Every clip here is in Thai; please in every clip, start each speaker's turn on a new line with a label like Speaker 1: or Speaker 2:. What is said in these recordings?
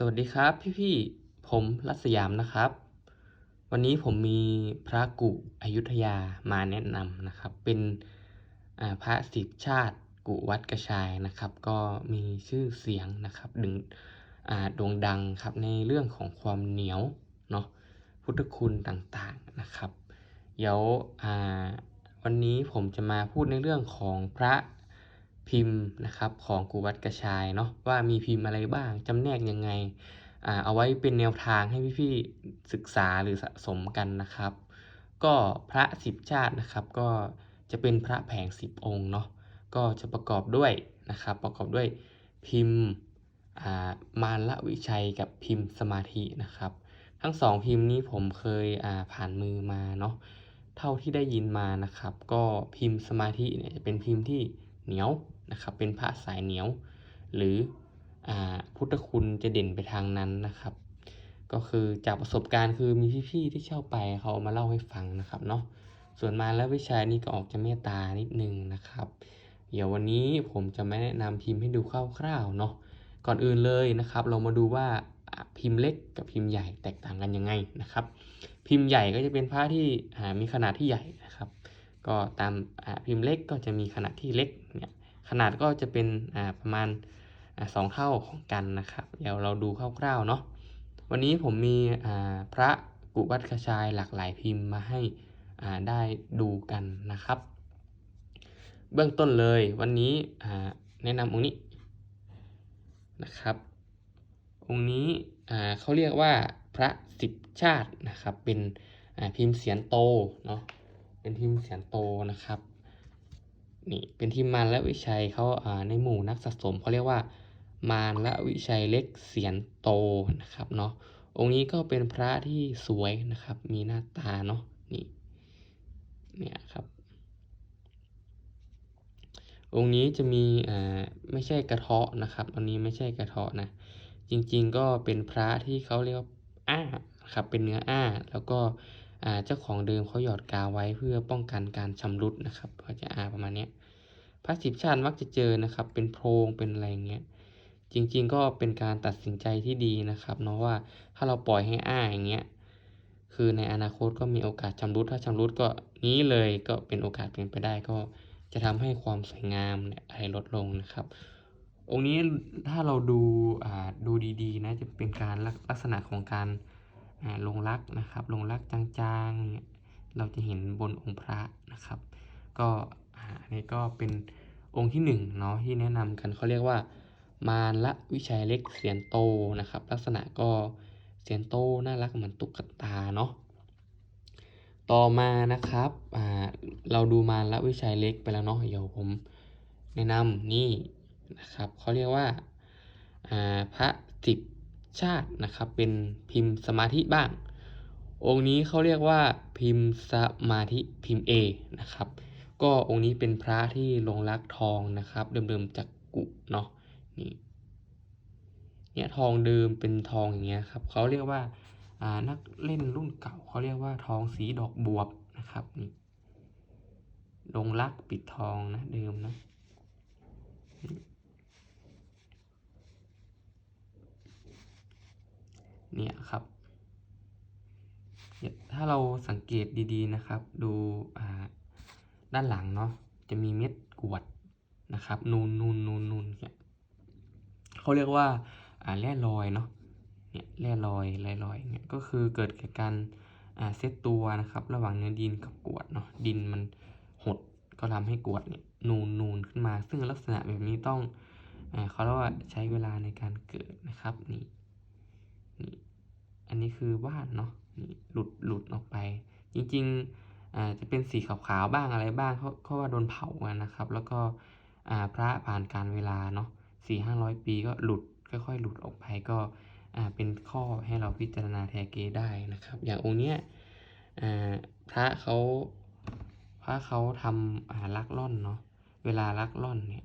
Speaker 1: สวัสดีครับพี่ๆ ผมรัศยามนะครับ วันนี้ผมมีพระกุอยุธยามาแนะนำนะครับ เป็นพระสิทธิชาติกุวัดกระชายนะครับ ก็มีชื่อเสียงนะครับดึงโด่งดังครับในเรื่องของความเหนียวเนาะพุทธคุณต่างๆนะครับ เดี๋ยววันนี้ผมจะมาพูดในเรื่องของพระ พิมพ์นะครับของกูวัดกระชายเนาะว่ามีพิมพ์อะไรบ้างจำแนกยังไงเอาไว้เป็นแนวทางให้พี่ๆศึกษาหรือสะสมกันนะครับ ก็พระสิบชาตินะครับ ก็จะเป็นพระแผงสิบองค์เนาะก็จะประกอบด้วยนะครับ ประกอบด้วยพิมพ์มารละวิชัยกับพิมพ์สมาธินะครับ ทั้งสองพิมพ์นี้ผมเคยผ่านมือมาเนาะเท่าที่ได้ยินมานะครับ ก็พิมพ์สมาธิเนี่ยจะเป็นพิมพ์ที่ เหนียวนะครับ เป็นพระสายเหนียว หรืออพุทธคุณจะเด่นไปทางนั้นนะครับ ก็คือจากประสบการณ์คือมีพี่ๆที่เช่าไปเขามาเล่าให้ฟังนะครับเนาะส่วนมาแล้ววิชานี้ก็ออกจะเมตตานิดนึงนะครับ เดี๋ยววันนี้ผมจะไม่แนะนำพิมพ์ให้ดูคร่าวๆเนาะก่อนอื่นเลยนะครับ เรามาดูว่าพิมพ์เล็กกับพิมพ์ใหญ่แตกต่างกันยังไงนะครับ พิมพ์ใหญ่ก็จะเป็นผ้าที่มีขนาดที่ใหญ่นะครับ ก็ตามพิมพ์เล็กก็จะมีขนาดที่เล็กเนี่ยขนาดก็จะเป็นประมาณสองเท่าของกันนะครับ เดี๋ยวเราดูคร่าวๆเนาะวันนี้ผมมีพระกุวัดกระชายหลากหลายพิมพ์มาให้ได้ดูกันนะครับ เบื้องต้นเลยวันนี้แนะนำองค์นี้นะครับ องค์นี้เขาเรียกว่าพระสิบชาตินะครับ เป็นพิมพ์เสียนโตเนาะ เป็นพิมพ์เสียนโตนะครับนี่เป็นทีมมารและวิชัยเขาในหมู่นักสะสมเขาเรียกว่ามารและวิชัยเล็กเสียนโตนะครับเนาะองค์นี้ก็เป็นพระที่สวยนะครับ มีหน้าตาเนาะนี่เนี่ยครับ องค์นี้จะมีอ่าไม่ใช่กระเทาะนะครับอันนี้ไม่ใช่กระเทาะนะจริงๆก็เป็นพระที่เขาเรียกว่าอ้าครับเป็นเนื้ออ้า แล้วก็ เจ้าของเดิมเขาหยอดกาวไว้เพื่อป้องกันการชำรุดนะครับก็จะอาประมาณนี้พระสิบชาติมักจะเจอนะครับ เป็นโพรงเป็นอะไรเงี้ยจริงๆก็เป็นการตัดสินใจที่ดีนะครับเนาะว่าถ้าเราปล่อยให้อ้าอย่างเงี้ยคือในอนาคตก็มีโอกาสชำรุดถ้าชำรุดก็นี้เลยก็เป็นโอกาสเป็นไปได้ก็จะทำให้ความสวยงามเนี่ยอะไรลดลงนะครับ องค์นี้ถ้าเราดูดูดีๆนะจะเป็นการลักษณะของการ ลงรักนะครับ ลงรักจางๆ เราจะเห็นบนองค์พระนะครับ ก็อันนี้ก็เป็นองค์ที่1เนาะที่แนะนำกันเขาเรียกว่า มารละวิชัยเล็กเสียนโตนะครับ ลักษณะก็เสียนโตน่ารักเหมือนตุ๊กตาเนาะต่อมานะครับเราดูมารละวิชัยเล็กไปแล้วเนาะเดี๋ยวผมแนะนำนี่นะครับเขาเรียกว่าพระสิบ ชาตินะครับ เป็นพิมพ์สมาธิบ้าง องค์นี้เขาเรียกว่าพิมพ์สมาธิพิมพ์ A นะครับ ก็องค์นี้เป็นพระที่ลงรักทองนะครับ เดิมๆจากกุเนาะนี่เนี่ยทองเดิมเป็นทองอย่างเงี้ยครับเขาเรียกว่าอ่านักเล่นรุ่นเก่าเขาเรียกว่าทองสีดอกบวบนะครับนี่ลงรักปิดทองนะเดิมนะ เนี่ยครับ ถ้าเราสังเกตดีๆนะครับ ดูด้านหลังเนาะจะมีเม็ดกวดนะครับนูนนูนนูนนูนเนี่ยเขาเรียกว่าแร่ลอยเนาะเนี่ยแร่ลอยแร่ลอยเนี่ยก็คือเกิดจากการเซตตัวนะครับ ระหว่างเนื้อดินกับกวดเนาะดินมันหดก็ทำให้กวดเนี่ยนูนนูนขึ้นมา ซึ่งลักษณะแบบนี้ต้องเขาเรียกว่าใช้เวลาในการเกิดนะครับนี่ อันนี้คือวาดเนาะนี่หลุดหลุดออกไป จริงๆอาจะเป็นสีขาวๆบ้างอะไรบ้างเพราเพราว่าโดนเผากันนะครับ แล้วก็พระผ่านการเวลาเนาะสี่ห้าร้อยปีก็หลุดค่อยๆหลุดออกไปก็เป็นข้อให้เราพิจารณาแทเกได้นะครับ อย่างองค์เนี้ยพระเขาพระเขาทำลักล่อนเนาะเวลาลักล่อนเนี่ย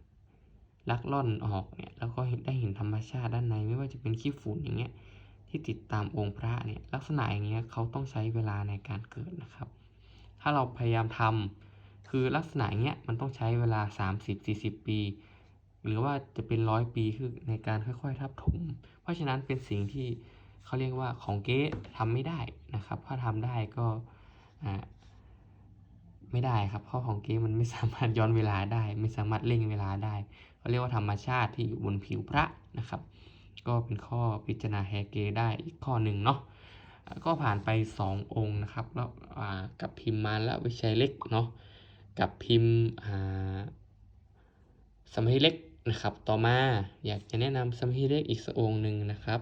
Speaker 1: ลักล่อนออกเนี่ยแล้วก็ได้เห็นธรรมชาติด้านในไม่ว่าจะเป็นขี้ฝุ่นอย่างเงี้ย ที่ติดตามองค์พระเนี่ยลักษณะอย่างเงี้ยเขาต้องใช้เวลาในการเกิดนะครับ ถ้าเราพยายามทำคือลักษณะเงี้ยมันต้องใช้เวลา 30-40 ปี หรือว่าจะเป็นร้อยปีคือในการค่อยๆ ทับถม เพราะฉะนั้นเป็นสิ่งที่เขาเรียกว่าของเก๊ทำไม่ได้นะครับ ถ้าทำได้ก็ไม่ได้ครับเพราะของเก๊มันไม่สามารถย้อนเวลาได้ ไม่สามารถเร่งเวลาได้เขาเรียกว่าธรรมชาติที่อยู่บนผิวพระนะครับ ก็เป็นข้อพิจารณาแฮเกได้อีกข้อหนึ่งเนาะก็ผ่านไป 2 องค์นะครับแล้วกับพิมพ์มาแล้ววิชัยเล็กเนาะกับพิมพ์อ่าสมัยเล็กนะครับ ต่อมาอยากจะแนะนำสมัยเล็กอีกสักองค์หนึ่งนะครับ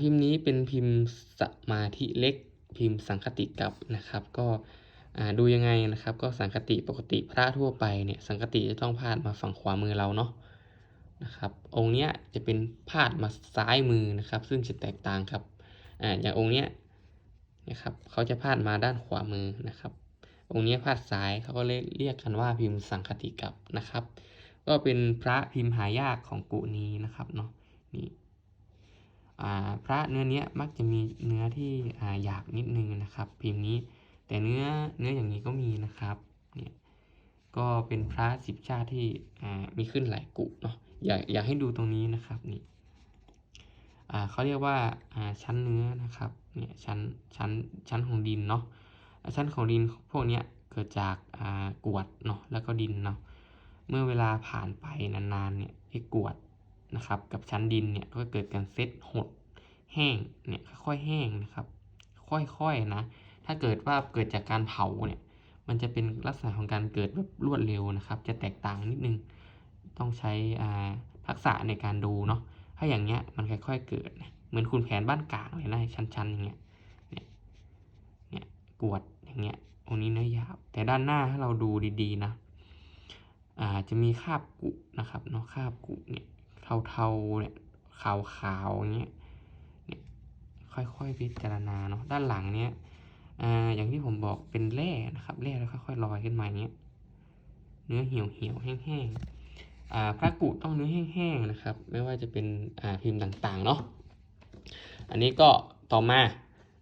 Speaker 1: พิมพ์นี้เป็นพิมพ์สมาธิเล็ก พิมพ์สังคติกับนะครับ ก็ดูยังไงนะครับ ก็สังคติปกติพระทั่วไปเนี่ยสังคติจะต้องพาดมาฝั่งขวามือเราเนาะ นะครับ องค์เนี้ยจะเป็นพาดมาซ้ายมือนะครับ ซึ่งจะแตกต่างครับอ่าอย่างองค์เนี้ยนะครับเขาจะพาดมาด้านขวามือนะครับ องค์นี้พาดซ้ายเขาก็เลยเรียกกันว่าพิมพ์สังคติกับนะครับ ก็เป็นพระพิมพ์หายากของกุนี้นะครับเนาะนี่อ่าพระเนื้อเนี้ยมักจะมีเนื้อที่อ่าหยาบนิดนึงนะครับ พิมพ์นี้ แต่เนื้อเนื้ออย่างนี้ก็มีนะครับ ก็เป็นพระสิบชาติที่มีขึ้นหลายกุเนาะอยากอยากให้ดูตรงนี้นะครับนี่เขาเรียกว่าชั้นเนื้อนะครับเนี่ยชั้นชั้นชั้นของดินเนาะชั้นของดินพวกเนี้ยเกิดจากกวดเนาะแล้วก็ดินเนาะเมื่อเวลาผ่านไปนานๆเนี่ยไอ้กวดนะครับกับชั้นดินเนี่ยก็เกิดการเซตหดแห้งเนี่ยค่อยๆแห้งนะครับ ค่อยๆนะถ้าเกิดว่าเกิดจากการเผาเนี่ย มันจะเป็นลักษณะของการเกิดแบบรวดเร็วนะครับ จะแตกต่างนิดนึง ต้องใช้ทักษะในการดูเนาะ ถ้าอย่างเงี้ยมันค่อยๆเกิด เหมือนคุณแผนบ้านกลางเลยนะชั้นๆอย่างเงี้ย เนี่ยเนี่ยกวดอย่างเงี้ยองนี้เนื้อยาว แต่ด้านหน้าถ้าเราดูดีๆนะอ่าจะมีคาบกุนะครับเนาะคาบกุเนี่ยเทาๆเนี่ยขาวๆอย่างเงี้ยเนี่ยค่อยๆพิจารณาเนาะด้านหลังเนี้ย อ่าอย่างที่ผมบอกเป็นแร่นะครับแร่แล้วค่อยๆลอยขึ้นมาอย่างเงี้ยเนื้อเหี่ยวเหี่ยวแห้งๆอ่าพระกุต้องเนื้อแห้งๆนะครับ ไม่ว่าจะเป็นอ่าพิมพ์ต่างๆเนาะอันนี้ก็ต่อมา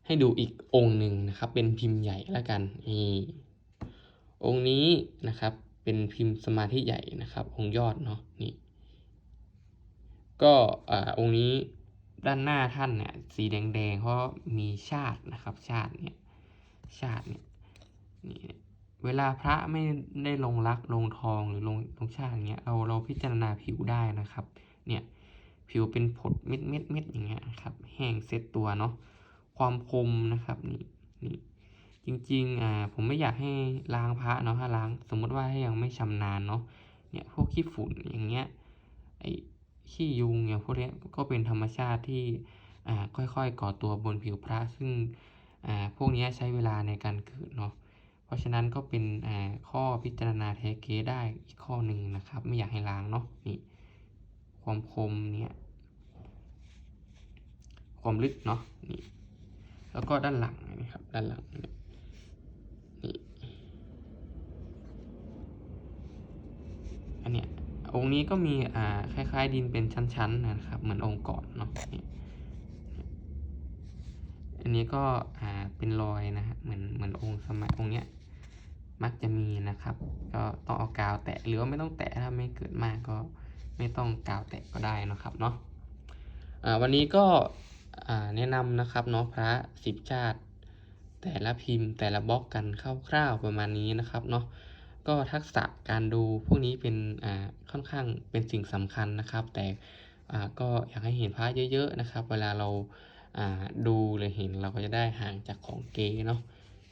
Speaker 1: ให้ดูอีกองค์หนึ่งนะครับ เป็นพิมพ์ใหญ่แล้วกันนี่องค์นี้นะครับเป็นพิมพ์สมาธิใหญ่นะครับ องค์ยอดเนาะนี่ก็อ่าองค์นี้ด้านหน้าท่านเนี่ยสีแดงๆเพราะมีชาตินะครับ ชาติเนี่ย ชาติเนี่ยนี่เวลาพระไม่ได้ลงรักลงทองหรือลงลงชาติอย่างเงี้ยเราเราพิจารณาผิวได้นะครับ เนี่ยผิวเป็นผดเม็ดเม็ดเม็ดอย่างเงี้ยครับ แห้งเซตตัวเนาะความคมนะครับนี่นี่จริงๆอ่าผมไม่อยากให้ล้างพระเนาะถ้าล้าง สมมติว่าให้ยังไม่ชำนาญเนาะเนี่ยพวกขี้ฝุ่นอย่างเงี้ยไอขี้ยุงอย่างพวกเนี้ยก็เป็นธรรมชาติที่อ่าค่อยๆ ก่อตัวบนผิวพระซึ่ง พวกนี้ใช้เวลาในการเกิดเนาะเพราะฉะนั้นก็เป็นอ่าข้อพิจารณาเทเกได้อีกข้อหนึ่งนะครับ ไม่อยากให้ล้างเนาะนี่ความคมเนี่ยความลึกเนาะนี่แล้วก็ด้านหลังนะครับด้านหลังเนี่ยนี่อันเนี้ยองค์นี้ก็มีอ่าคล้าย ๆ ดินเป็นชั้นๆนะครับ เหมือนองค์ก่อนเนาะ อันนี้ก็อ่าเป็นรอยนะฮะเหมือนเหมือนองค์สมัยองค์เนี้ยมักจะมีนะครับ ก็ต้องเอากาวแตะหรือว่าไม่ต้องแตะถ้าไม่เกิดมากก็ไม่ต้องกาวแตะก็ได้นะครับเนาะอ่าวันนี้ก็อ่าแนะนำนะครับเนาะพระสิบชาติ แต่ละพิมพ์แต่ละบล็อกกันคร่าวๆประมาณนี้นะครับเนาะก็ทักษะการดูพวกนี้เป็นอ่าค่อนข้างเป็นสิ่งสำคัญนะครับ แต่อ่าก็อยากให้เห็นพระเยอะ ๆนะครับ เวลาเรา ดูหรือเห็นเราก็จะได้ห่างจากของเกเนาะ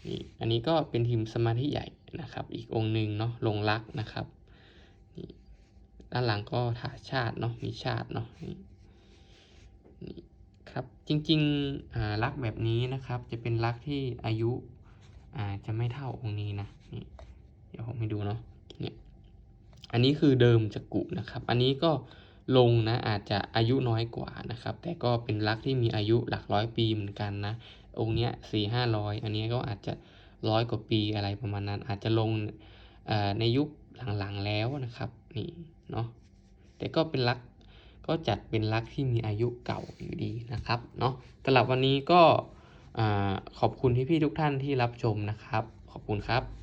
Speaker 1: นี่อันนี้ก็เป็นทีมสมาธิใหญ่นะครับ อีกองค์หนึ่งเนาะลงรักนะครับนี่ด้านหลังก็ถาชาติเนาะมีชาติเนาะนี่ครับจริงๆรักแบบนี้นะครับ จะเป็นรักที่อายุอาจะไม่เท่าองค์นี้นะนี่เดี๋ยวผมให้ดูเนาะเนี่ยอันนี้คือเดิมจากกุนะครับ อันนี้ก็ ลงนะอาจจะอายุน้อยกว่านะครับ แต่ก็เป็นลักที่มีอายุหลักร้อยปีเหมือนกันนะ องค์เนี้ยสี่ห้าร้อยอันนี้ก็อาจจะร้อยกว่าปีอะไรประมาณนั้น อาจจะลงในยุคหลังๆแล้วนะครับนี่เนาะแต่ก็เป็นลักก็จัดเป็นลักที่มีอายุเก่าอยู่ดีนะครับเนาะสำหรับวันนี้ก็ขอบคุณพี่ๆทุกท่านที่รับชมนะครับ ขอบคุณครับ